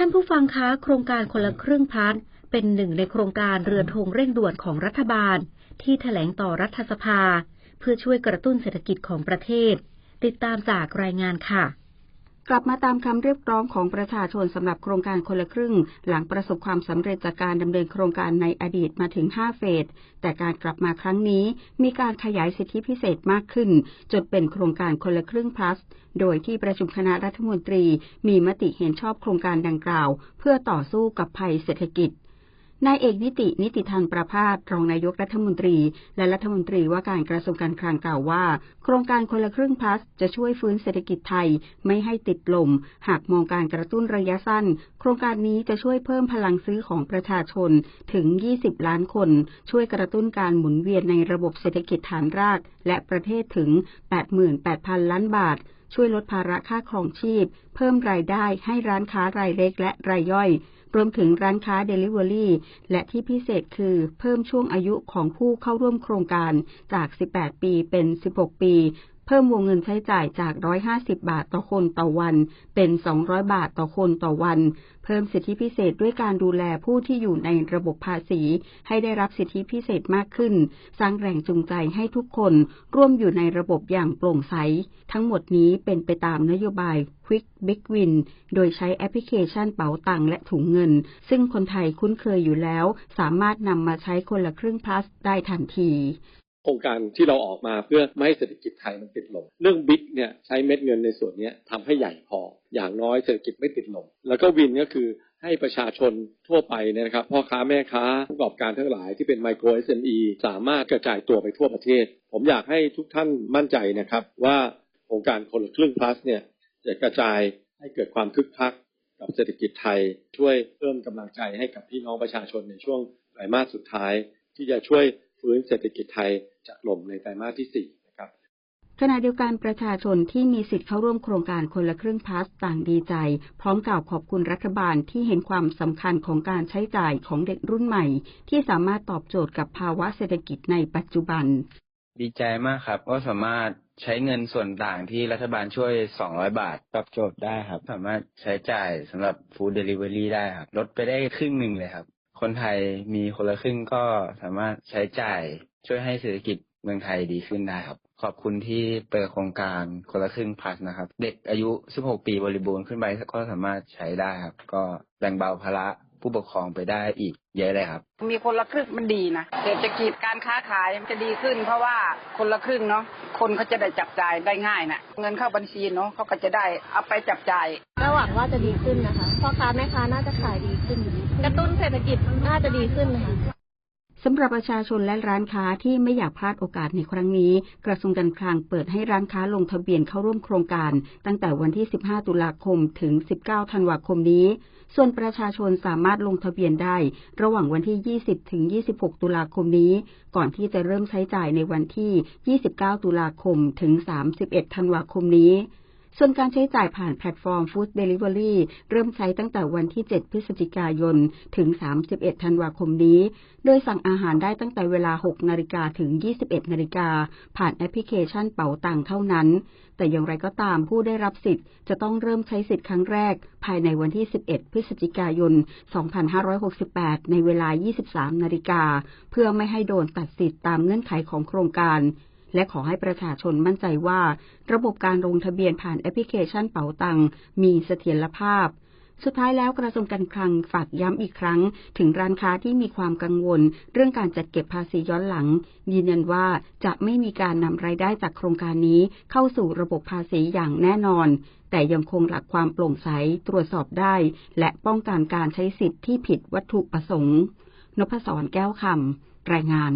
ท่านผู้ฟังคะโครงการคนละครึ่งพันเป็นหนึ่งในโครงการเรือธงเร่งด่วนของรัฐบาล ที่แถลงต่อรัฐสภา เพื่อช่วยกระตุ้นเศรษฐกิจของประเทศ ติดตามจากรายงานค่ะ กลับมาตามคำเรียกร้องของประชาชนสำหรับโครงการคนละครึ่ง หลังประสบความสำเร็จจากการดำเนินโครงการในอดีตมาถึง 5 เฟส แต่การกลับมาครั้งนี้มีการขยายสิทธิพิเศษมากขึ้น จนเป็นโครงการคนละครึ่ง plus โดยที่ประชุมคณะรัฐมนตรีมีมติเห็นชอบโครงการดังกล่าว เพื่อต่อสู้กับภัยเศรษฐกิจ นายเอกนิตินิติธันประพาสรองนายกรัฐมนตรี และรัฐมนตรีว่าการกระทรวงการคลังกล่าวว่า โครงการคนละครึ่งพลัสจะช่วยฟื้นเศรษฐกิจไทยไม่ให้ติดลม หากมองการกระตุ้นระยะสั้น โครงการนี้จะช่วยเพิ่มพลังซื้อของประชาชนถึง 20 ล้านคน ช่วยกระตุ้นการหมุนเวียนในระบบเศรษฐกิจฐานราก และประเทศถึง 88,000 ล้านบาทช่วยลดภาระค่าครองชีพ เพิ่มรายได้ให้ร้านค้ารายเล็กและรายย่อย รวมถึงร้านค้า Delivery และที่พิเศษคือเพิ่มช่วงอายุของผู้เข้าร่วมโครงการจาก 18 ปีเป็น 16 ปี เพิ่มวงเงินใช้จ่ายจาก 150 บาทต่อคนต่อวัน เป็น 200 บาทต่อคนต่อวัน เพิ่มสิทธิพิเศษด้วยการดูแลผู้ที่อยู่ในระบบภาษี ให้ได้รับสิทธิพิเศษมากขึ้น สร้างแรงจูงใจให้ทุกคนร่วมอยู่ในระบบอย่างโปร่งใส ทั้งหมดนี้เป็นไปตามนโยบาย Quick Big Win โดยใช้แอปพลิเคชันเป๋าตังและถุงเงิน ซึ่งคนไทยคุ้นเคยอยู่แล้ว สามารถนำมาใช้คนละครึ่ง plus ได้ทันที โครงการที่เราออกมาเพื่อไม่ให้เศรษฐกิจไทยมันติดลมเรื่องบิ๊กเนี่ยใช้เม็ดเงินในส่วนนี้ทำให้ใหญ่พอ อย่างน้อยเศรษฐกิจไม่ติดลมแล้วก็วินก็คือให้ประชาชนทั่วไปเนี่ยนะครับพ่อค้าแม่ค้าผู้ประกอบการทั้งหลายที่เป็นไมโคร SME สามารถกระจายตัวไปทั่วประเทศ ผมอยากให้ทุกท่านมั่นใจนะครับ ว่าโครงการคนละครึ่ง plus เนี่ยจะกระจายให้เกิดความคึกคักกับเศรษฐกิจไทย ช่วยเพิ่มกำลังใจให้กับพี่น้องประชาชนในช่วงไตรมาสสุดท้าย ที่จะช่วย ฟื้นเศรษฐกิจไทยจากลมในไตรมาสที่4นะครับขณะเดียวกันประชาชนที่มีสิทธิ์เข้าร่วมโครงการคนละครึ่งพาสต่างดีใจ พร้อมกล่าวขอบคุณรัฐบาลที่เห็นความสำคัญของการใช้จ่ายของเด็กรุ่นใหม่ ที่สามารถตอบโจทย์กับภาวะเศรษฐกิจในปัจจุบัน ดีใจมากครับก็สามารถใช้เงินส่วนต่างที่รัฐบาลช่วย 200 บาทตอบโจทย์ได้ครับ สามารถใช้จ่ายสำหรับฟู้ดเดลิเวอรี่ได้ครับ ลดไปได้ครึ่งหนึ่งเลยครับ คนไทยมีคนละครึ่งก็สามารถใช้จ่ายช่วยให้เศรษฐกิจเมืองไทยดีขึ้นได้ครับ ขอบคุณที่เปิดโครงการคนละครึ่งพัสนะครับ เด็กอายุ 16 ปีบริบูรณ์ขึ้นไปก็สามารถใช้ได้ครับ ก็แบ่งเบาภาระผู้ปกครองไปได้อีกเยอะเลยครับ มีคนละครึ่งมันดีนะเศรษฐกิจการค้าขายมันจะดีขึ้น เพราะว่าคนละครึ่งเนาะคนเขาจะได้จับจ่ายได้ง่ายนะเงินเข้าบัญชีเนาะเขาก็จะได้เอาไปจับจ่าย หวังว่าจะดีขึ้นนะคะพ่อค้าแม่ค้าน่าจะขายดีขึ้น กระตุ้นเศรษฐกิจน่าจะดีขึ้นนะคะสำหรับประชาชนและร้านค้าที่ไม่อยากพลาดโอกาสในครั้งนี้ กระทรวงการคลังเปิดให้ร้านค้าลงทะเบียนเข้าร่วมโครงการ ตั้งแต่วันที่ 15 ตุลาคมถึง 19 ธันวาคมนี้ ส่วนประชาชนสามารถลงทะเบียนได้ ระหว่างวันที่ 20 ถึง 26 ตุลาคมนี้ ก่อนที่จะเริ่มใช้จ่ายในวันที่ 29 ตุลาคมถึง 31 ธันวาคมนี้ ส่วนการใช้จ่ายผ่านแพลตฟอร์ม Food Delivery เริ่มใช้ตั้งแต่วันที่ 7 พฤศจิกายน ถึง 31 ธันวาคมนี้ โดยสั่งอาหารได้ตั้งแต่เวลา 6 นาฬิกาถึง 21 นาฬิกา ผ่านแอปพลิเคชันเป๋าตังเท่านั้น แต่อย่างไรก็ตามผู้ได้รับสิทธิ์ จะต้องเริ่มใช้สิทธิ์ครั้งแรก ภายในวันที่ 11 พฤศจิกายน 2568 ในเวลา 23 นาฬิกา เพื่อไม่ให้โดนตัดสิทธิ์ตามเงื่อนไขของโครงการ และขอให้ประชาชนมั่นใจว่า ระบบการลงทะเบียนผ่านแอปพลิเคชันเป๋าตังมีเสถียรภาพสุดท้ายแล้วกระทรวงการคลังฝากย้ำอีกครั้ง ถึงร้านค้าที่มีความกังวล เรื่องการจัดเก็บภาษีย้อนหลัง ยืนยันว่าจะไม่มีการนำรายได้จากโครงการนี้เข้าสู่ระบบภาษีอย่างแน่นอน แต่ยังคงหลักความโปร่งใสตรวจสอบได้ และป้องกันการใช้สิทธิ์ที่ผิดวัตถุประสงค์ นพศรแก้วคำรายงาน